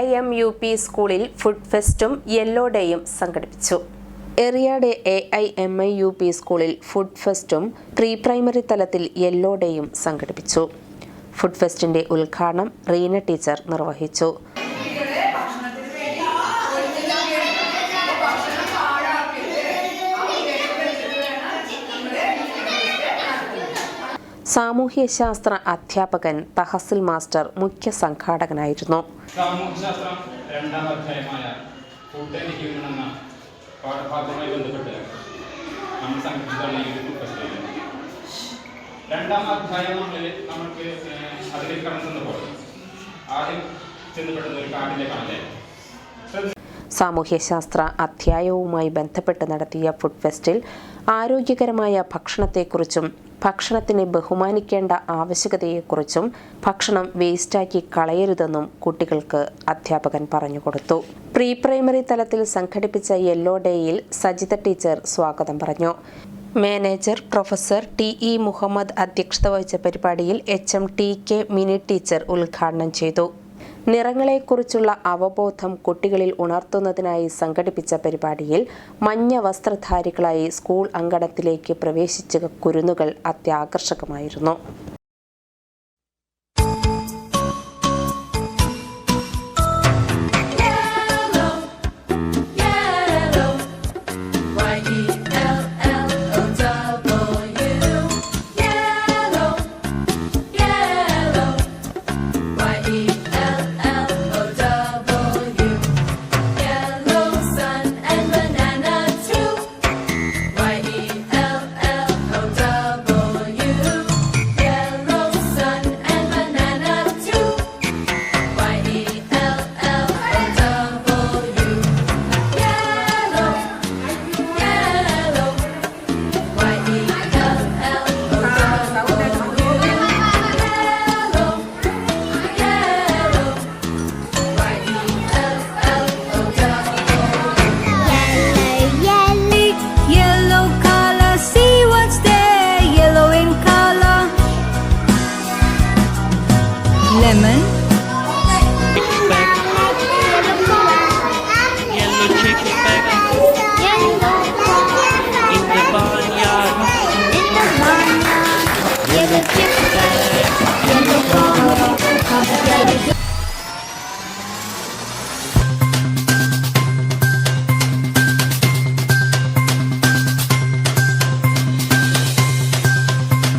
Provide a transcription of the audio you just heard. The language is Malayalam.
ഐ എം യു പി സ്കൂളിൽ ഫുഡ് ഫെസ്റ്റും യെല്ലോ ഡേയും സംഘടിപ്പിച്ചു. Eriyad A I M I U P സ്കൂളിൽ ഫുഡ് ഫെസ്റ്റും പ്രീ പ്രൈമറി തലത്തിൽ യെല്ലോ ഡേയും സംഘടിപ്പിച്ചു. ഫുഡ് ഫെസ്റ്റിന്റെ ഉദ്ഘാടനം റീന ടീച്ചർ നിർവഹിച്ചു. സാമൂഹ്യശാസ്ത്ര അധ്യാപകൻ തഹസിൽ മാസ്റ്റർ മുഖ്യ സംഘാടകനായിരുന്നു. രണ്ടാം അധ്യായമായ എന്ന നമ്മൾ രണ്ടാം അധ്യായം നമ്മളിൽ നമുക്ക് അതിലേക്ക് കടന്നു ആദ്യം ചെന്നപ്പെടുന്ന ഒരു കാടിലേക്കാണല്ലേ സാമൂഹ്യശാസ്ത്ര അധ്യായവുമായി ബന്ധപ്പെട്ട് നടത്തിയ ഫുഡ് ഫെസ്റ്റിൽ ആരോഗ്യകരമായ ഭക്ഷണത്തെക്കുറിച്ചും ഭക്ഷണത്തിനെ ബഹുമാനിക്കേണ്ട ആവശ്യകതയെക്കുറിച്ചും ഭക്ഷണം വേസ്റ്റാക്കി കളയരുതെന്നും കുട്ടികൾക്ക് അധ്യാപകൻ പറഞ്ഞുകൊടുത്തു പ്രീ പ്രൈമറി തലത്തിൽ സംഘടിപ്പിച്ച യെല്ലോ ഡേയിൽ സജിത ടീച്ചർ സ്വാഗതം പറഞ്ഞു. Manager professor T E Muhammad അധ്യക്ഷത വഹിച്ച പരിപാടിയിൽ H M T K Mini teacher ഉദ്ഘാടനം ചെയ്തു. നിറങ്ങളെക്കുറിച്ചുള്ള അവബോധം കുട്ടികളിൽ ഉണർത്തുന്നതിനായി സംഘടിപ്പിച്ച പരിപാടിയിൽ മഞ്ഞ വസ്ത്രധാരികളായി സ്കൂൾ അങ്കണത്തിലേക്ക് പ്രവേശിച്ച കുരുന്നുകൾ അത്യാകർഷകമായിരുന്നു. lemon